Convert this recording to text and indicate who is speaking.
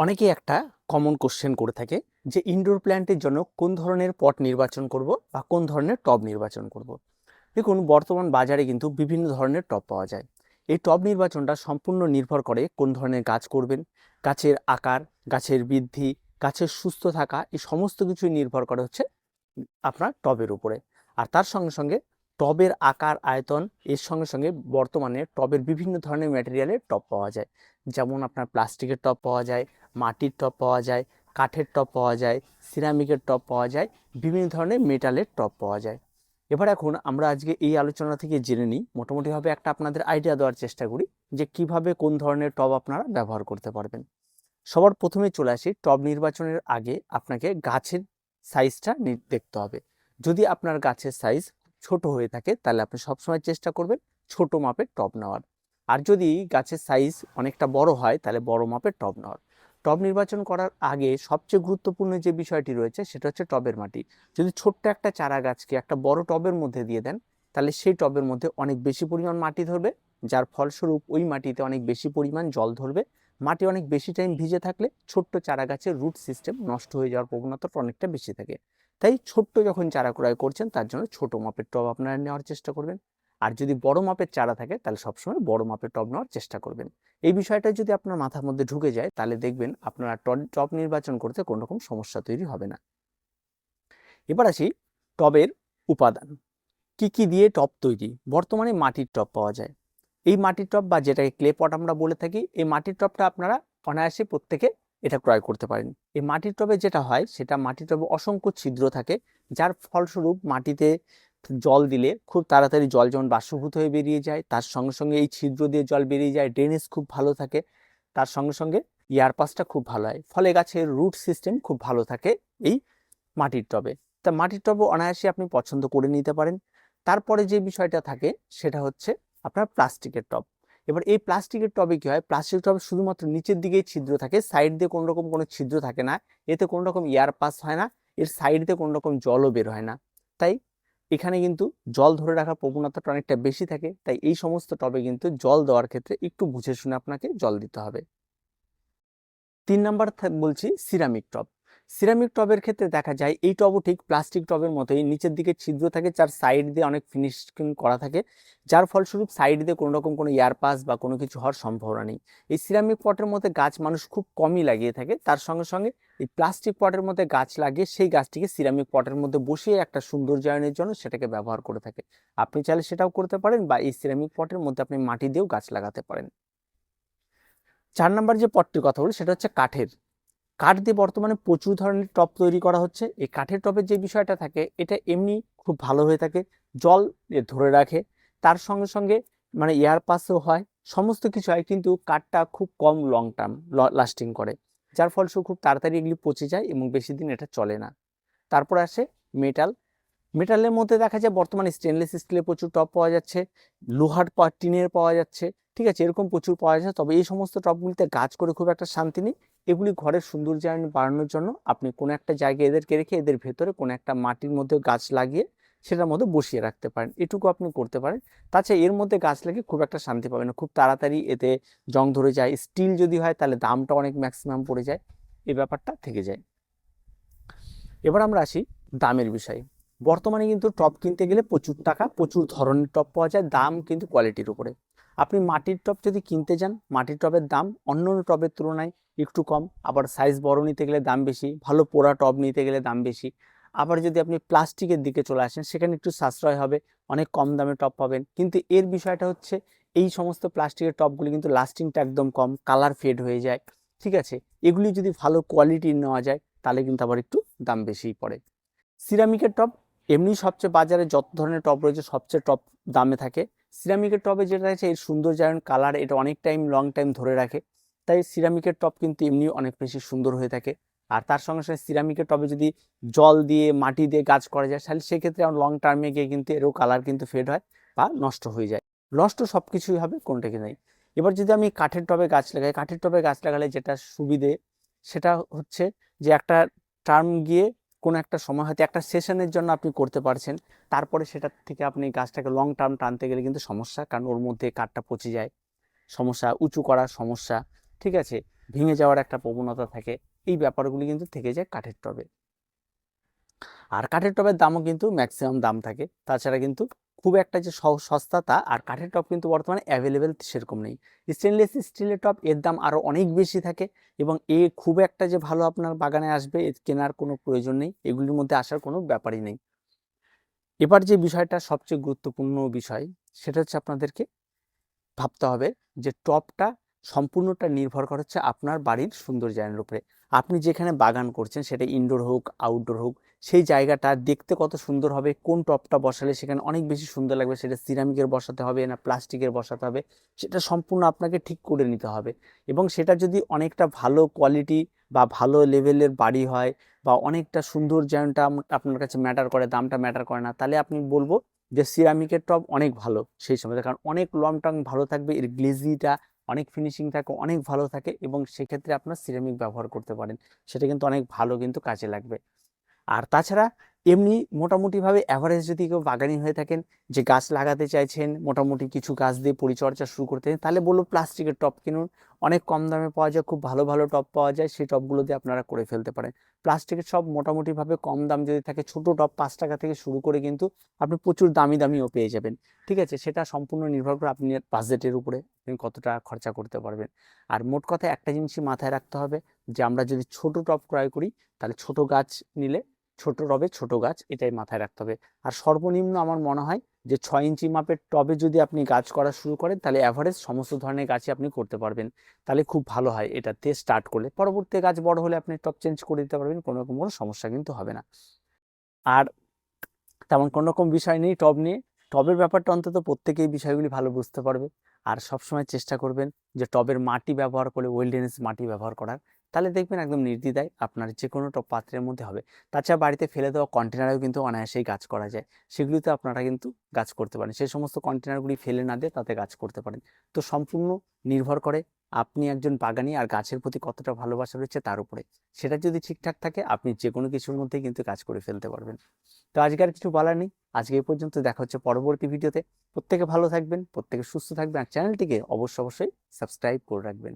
Speaker 1: অনেকেই একটা common question করে থাকে যে ইনডোর প্ল্যান্টের জন্য কোন ধরনের পট নির্বাচন করব বা কোন ধরনের টব নির্বাচন করব। দেখুন, বর্তমান বাজারে কিন্তু বিভিন্ন ধরনের টব পাওয়া যায় এই টব নির্বাচনটা সম্পূর্ণ নির্ভর করে কোন ধরনের গাছ করবেন, গাছের আকার, গাছের বৃদ্ধি, গাছের সুস্থ থাকা, এই সমস্ত কিছুই নির্ভর করে হচ্ছে আপনার টবের উপরে আর তার সঙ্গে সঙ্গে টবের আকার, আয়তন এর সঙ্গে সঙ্গে বর্তমানে টবের বিভিন্ন ধরনের ম্যাটেরিয়ালের টব পাওয়া যায়। যেমন আপনার প্লাস্টিকের টব পাওয়া যায়, মাটির টব পাওয়া যায়, কাঠের টব পাওয়া যায় সিরামিকের টব পাওয়া যায়, বিভিন্ন ধরনের মেটালের টব পাওয়া যায়। এবার এখন আমরা আজকে এই আলোচনা থেকে জেনে নিই, মোটামুটিভাবে একটা আপনাদের আইডিয়া দেওয়ার চেষ্টা করি যে কীভাবে কোন ধরনের টব আপনারা ব্যবহার করতে পারবেন। সবার প্রথমে চলে আসি, টব নির্বাচনের আগে আপনাকে গাছের সাইজটা দেখতে হবে। যদি আপনার গাছের সাইজ ছোট হয়ে থাকে, তাহলে আপনি সবসময় চেষ্টা করবেন ছোট মাপের টব নেওয়ার। আর যদি গাছের সাইজ অনেকটা বড় হয়, তাহলে বড় মাপের টব নেওয়ার। টব নির্বাচন করার আগে সবচেয়ে গুরুত্বপূর্ণ যে বিষয়টি রয়েছে, সেটা হচ্ছে টবের মাটি। যদি ছোট্ট একটা চারা গাছকে একটা বড় টবের মধ্যে দিয়ে দেন, তাহলে সেই টবের মধ্যে অনেক বেশি পরিমাণ মাটি ধরবে, যার ফলস্বরূপ ওই মাটিতে অনেক বেশি পরিমাণ জল ধরবে। মাটি অনেক বেশি টাইম ভিজে থাকলে ছোট্ট চারা গাছের রুট সিস্টেম নষ্ট হয়ে যাওয়ার প্রবণতাটা অনেকটা বেশি থাকে। তাই ছোট্ট যখন চারা ক্রয় করছেন, তার জন্য ছোট মাপের টব আপনারা নেওয়ার চেষ্টা করবেন। আর যদি বড় মাপের চারা থাকে, তাহলে সবসময় বড় মাপের টব নেওয়ার চেষ্টা করবেন। এই বিষয়টা যদি আপনার মাথার মধ্যে ঢুকে যায়, তাহলে দেখবেন আপনারা টব নির্বাচন করতে কোনো রকম সমস্যা তৈরি হবে না। এবার আসি টবের উপাদান। কি কি দিয়ে টব তৈরি? বর্তমানে মাটির টব পাওয়া যায়। এই মাটির টব বা যেটাকে ক্লে পট আমরা বলে থাকি, এই মাটির টবটা আপনারা অনায়াসে প্রত্যেকে এটা ক্রয় করতে পারেন। এই মাটির টবে যেটা হয়, সেটা মাটির টবে অসংখ্য ছিদ্র থাকে, যার ফলস্বরূপ মাটিতে জল দিলে খুব তাড়াতাড়ি জল যেমন বাষ্পভূত হয়ে বেরিয়ে যায়, তার সঙ্গে সঙ্গে এই ছিদ্র দিয়ে জল বেরিয়ে যায় ড্রেনেজ খুব ভালো থাকে, তার সঙ্গে সঙ্গে ইয়ার পাসটা খুব ভালো হয়, ফলে গাছের রুট সিস্টেম খুব ভালো থাকে এই মাটির টবে। তা মাটির টবও অনায়াসে আপনি পছন্দ করে নিতে পারেন। তারপরে যে বিষয়টা থাকে, সেটা হচ্ছে আপনার প্লাস্টিকের টব। এবার এই প্লাস্টিকের টবে কি হয়? প্লাস্টিক টবে শুধুমাত্র নিচের দিকেই ছিদ্র থাকে সাইড দিয়ে কোনো রকম কোনো ছিদ্র থাকে না। এতে কোনো রকম এয়ার পাস হয় না, এর সাইড দিয়ে কোনো রকম জলও বের হয় না। তাই এখানে কিন্তু জল ধরে রাখার প্রবণতাটা অনেকটা বেশি থাকে, তাই এই সমস্ত টবে কিন্তু জল দেওয়ার ক্ষেত্রে একটু বুঝে শুনে আপনাকে জল দিতে হবে। তিন নাম্বার বলছি সিরামিক টব সিরামিক টবের ক্ষেত্রে দেখা যায়, এই টবও ঠিক প্লাস্টিক টবের মতোই, নিচের দিকে ছিদ্র থাকে, যার সাইড দিয়ে অনেক ফিনিশিং করা থাকে, যার ফলস্বরূপ সাইড দিয়ে কোনো রকম কোনো এয়ার পাস বা কোনো কিছু হওয়ার সম্ভাবনা নেই। এই সিরামিক পটের মধ্যে গাছ মানুষ খুব কমই লাগিয়ে থাকে, তার সঙ্গে সঙ্গে এই প্লাস্টিক পটের মধ্যে গাছ লাগিয়ে সেই গাছটিকে সিরামিক পটের মধ্যে বসিয়ে একটা সৌন্দর্যায়নের জন্য সেটাকে ব্যবহার করে থাকে। আপনি চাইলে সেটাও করতে পারেন বা এই সিরামিক পটের মধ্যে আপনি মাটি দিয়েও গাছ লাগাতে পারেন। চার নাম্বার যে পটটির কথা বলি, সেটা হচ্ছে কাঠের। কাঠ দিয়ে বর্তমানে প্রচুর ধরনের টব তৈরি করা হচ্ছে। এই কাঠের টবের যে বিষয়টা থাকে, এটা এমনি খুব ভালো হয়ে থাকে, জল ধরে রাখে। তার সঙ্গে সঙ্গে মানে এয়ার পাসও হয়, সমস্ত কিছু হয়, কিন্তু কাঠটা খুব কম লং টার্ম লাস্টিং করে। যার ফলস্বরূপ খুব তাড়াতাড়ি এগুলি পচে যায় এবং বেশি দিন এটা চলে না। তারপর আসে মেটাল মেটালের মধ্যে দেখা যায় বর্তমানে স্টেনলেস স্টিলের প্রচুর টব পাওয়া যাচ্ছে, লোহার টিনের পাওয়া যাচ্ছে, ঠিক আছে? এরকম প্রচুর পাওয়া যাচ্ছে তবে এই সমস্ত টবগুলিতে গাছ করে খুব একটা শান্তি নেই। এগুলি ঘরের সৌন্দর্যায়ন বাড়ানোর জন্য আপনি কোনো একটা জায়গায় এদেরকে রেখে এদের ভেতরে কোনো একটা মাটির মধ্যে গাছ লাগিয়ে সেটার মধ্যে বসিয়ে রাখতে পারেন। এটুকু আপনি করতে পারেন। তাছাড়া এর মধ্যে গাছ লাগিয়ে খুব একটা শান্তি পাবেন না। খুব তাড়াতাড়ি এতে জং ধরে যায়, স্টিল যদি হয় তাহলে দামটা অনেক ম্যাক্সিমাম পড়ে যায়। এই ব্যাপারটা থেকে যায়। এবার আমরা আসি দামের বিষয়ে। বর্তমানে কিন্তু টপ কিনতে গেলে প্রচুর টাকা, প্রচুর ধরনের টপ পাওয়া যায়, দাম কিন্তু কোয়ালিটির উপরে। আপনি মাটির টব যদি কিনতে যান, মাটির টবের দাম অন্য অন্য টবের তুলনায় একটু কম, আবার সাইজ বড় নিতে গেলে দাম বেশি, ভালো পোড়া টব নিতে গেলে দাম বেশি। আবার যদি আপনি প্লাস্টিকের দিকে চলে আসেন, সেখানে একটু সাশ্রয় হবে, অনেক কম দামে টব পাবেন। কিন্তু এর বিষয়টা হচ্ছে, এই সমস্ত প্লাস্টিকের টবগুলি কিন্তু লাস্টিংটা একদম কম কালার ফেড হয়ে যায়। ঠিক আছে? এগুলি যদি ভালো কোয়ালিটির নেওয়া যায়, তাহলে কিন্তু আবার একটু দাম বেশিই পড়ে। সিরামিকের টব, এমনি সবচেয়ে বাজারে যত ধরনের টব রয়েছে, সবচেয়ে টপ দামে থাকে। সিরামিকের টবে যেটা আছে, এর সৌন্দর্যায়ন, কালার এটা অনেক টাইম লং টাইম ধরে রাখে। তাই সিরামিকের টব কিন্তু এমনি অনেক বেশি সুন্দর হয়ে থাকে। আর তার সঙ্গে সঙ্গে সিরামিকের টবে যদি জল দিয়ে, মাটি দিয়ে গাছ করা যায়, তাহলে সেক্ষেত্রে আমার লং টার্মে গিয়ে কিন্তু এরও কালার কিন্তু ফেড হয় বা নষ্ট হয়ে যায়। নষ্ট সব কিছুই হবে কোনটা কি নাই। এবার যদি আমি কাঠের টবে গাছ লাগাই, কাঠের টবে গাছ লাগালে যেটা সুবিধে সেটা হচ্ছে যে একটা টার্ম গিয়ে কোনো একটা সময় হয়তো একটা সেশনের জন্য আপনি করতে পারছেন। তারপরে সেটার থেকে আপনি গাছটাকে লং টার্ম টানতে গেলে কিন্তু সমস্যা, কারণ ওর মধ্যে কাঠটা পচে যায়। সমস্যা, উঁচু করার সমস্যা, ঠিক আছে? ভেঙে যাওয়ার একটা প্রবণতা থাকে। এই ব্যাপারগুলি কিন্তু থেকে যায় কাঠের টবে। আর কাঠের টবের দামও কিন্তু ম্যাক্সিমাম দাম থাকে। তাছাড়া কিন্তু খুব একটা যে সস্তা তা আর কাঠের টব কিন্তু বর্তমানে অ্যাভেলেবেল সেরকম নেই। স্টেনলেস স্টিলের টব এর দাম আরও অনেক বেশি থাকে এবং এ খুব একটা যে ভালো আপনার বাগানে আসবে কেনার কোনো প্রয়োজন নেই, এগুলির মধ্যে আসার কোনো ব্যাপারই নেই। এবার যে বিষয়টা সবচেয়ে গুরুত্বপূর্ণ বিষয়, সেটা হচ্ছে আপনাদেরকে ভাবতে হবে যে টবটা সম্পূর্ণটা নির্ভর করে হচ্ছে আপনার বাড়ির সৌন্দর্যায়নের উপরে। আপনি যেখানে বাগান করছেন, সেটা ইনডোর হোক আউটডোর হোক, সেই জায়গাটা দেখতে কত সুন্দর হবে, কোন টবটা বসালে সেখানে অনেক বেশি সুন্দর লাগবে, সেটা সিরামিকের বসাতে হবে না প্লাস্টিকের বসাতে হবে, সেটা সম্পূর্ণ আপনাকে ঠিক করে নিতে হবে। এবং সেটা যদি অনেকটা ভালো কোয়ালিটি বা ভালো লেভেলের বাড়ি হয় বা অনেকটা সুন্দর আম- আপনার কাছে ম্যাটার করে, দামটা ম্যাটার করে না, তাহলে আপনি বলব যে সিরামিকের টব অনেক ভালো সেই সময়, কারণ অনেক লং টার্ম ভালো থাকবে, এর গ্লেজিটা অনেক ফিনিশিং থাকে, অনেক ভালো থাকে এবং সেক্ষেত্রে আপনার সিরামিক ব্যবহার করতে পারেন। সেটা কিন্তু অনেক ভালো কিন্তু কাজে লাগবে। আর তাছাড়া এমনি মোটামুটিভাবে অ্যাভারেজ যদি কেউ বাগানি হয়ে থাকেন, যে গাছ লাগাতে চাইছেন, মোটামুটি কিছু গাছ দিয়ে পরিচর্যা শুরু করতে তাহলে বলব প্লাস্টিকের টব কিনুন। অনেক কম দামে পাওয়া যায়, খুব ভালো ভালো টব পাওয়া যায়, সেই টবগুলো দিয়ে আপনারা করে ফেলতে পারেন। প্লাস্টিকের সব মোটামুটিভাবে কম দাম যদি থাকে, ছোট টব পাঁচ টাকা থেকে শুরু করে কিন্তু আপনি প্রচুর দামি, দামিও পেয়ে যাবেন। ঠিক আছে? সেটা সম্পূর্ণ নির্ভর করে আপনি বাজেটের উপরে আপনি কতটা খরচা করতে পারবেন। আর মোট কথা একটা জিনিসই মাথায় রাখতে হবে, যে আমরা যদি ছোট টব ক্রয় করি, তাহলে ছোট গাছ নিলে ছোট টবে ছোট গাছ, এটাই মাথায় রাখতে হবে। আর সর্বনিম্ন আমার মনে হয় যে ছয় ইঞ্চি মাপের টবে যদি আপনি গাছ করা শুরু করেন, তাহলে অ্যাভারেজ সমস্ত ধরনের গাছই আপনি করতে পারবেন। তাহলে খুব ভালো হয় এটাতে স্টার্ট করলে। পরবর্তী গাছ বড় হলে আপনি টব চেঞ্জ করে দিতে পারবেন, কোনো রকম কোনো সমস্যা কিন্তু হবে না। আর তেমন কোনো রকম বিষয় নেই টব নিয়ে। টবের ব্যাপারটা অন্তত প্রত্যেকেই বিষয়গুলি ভালো বুঝতে পারবে। আর সবসময় চেষ্টা করবেন যে টবের মাটি ব্যবহার করে ওয়েলডেনেস মাটি ব্যবহার করার। তাহলে দেখবেন একদম নির্দ্বিধায় আপনার যে কোনো পাত্রের মধ্যে হবে। তাছাড়া বাড়িতে ফেলে দেওয়া কন্টেনারেও কিন্তু অনায়াসেই গাছ করা যায়। সেগুলিতে আপনারা কিন্তু গাছ করতে পারেন। সেই সমস্ত কন্টেনারগুলি ফেলে না দিয়ে তাতে গাছ করতে পারেন। তো সম্পূর্ণ নির্ভর করে আপনি একজন বাগানি আর গাছের প্রতি কতটা ভালোবাসা রয়েছে তার উপরে। সেটা যদি ঠিকঠাক থাকে, আপনি যে কোনো কিছুর মধ্যেই কিন্তু কাজ করে ফেলতে পারবেন। তো আজকে আর কিছু বলার নেই। আজকে এই পর্যন্ত। দেখা হচ্ছে পরবর্তী ভিডিওতে। প্রত্যেকে ভালো থাকবেন, প্রত্যেকে সুস্থ থাকবেন। আর চ্যানেলটিকে অবশ্য অবশ্যই সাবস্ক্রাইব করে রাখবেন।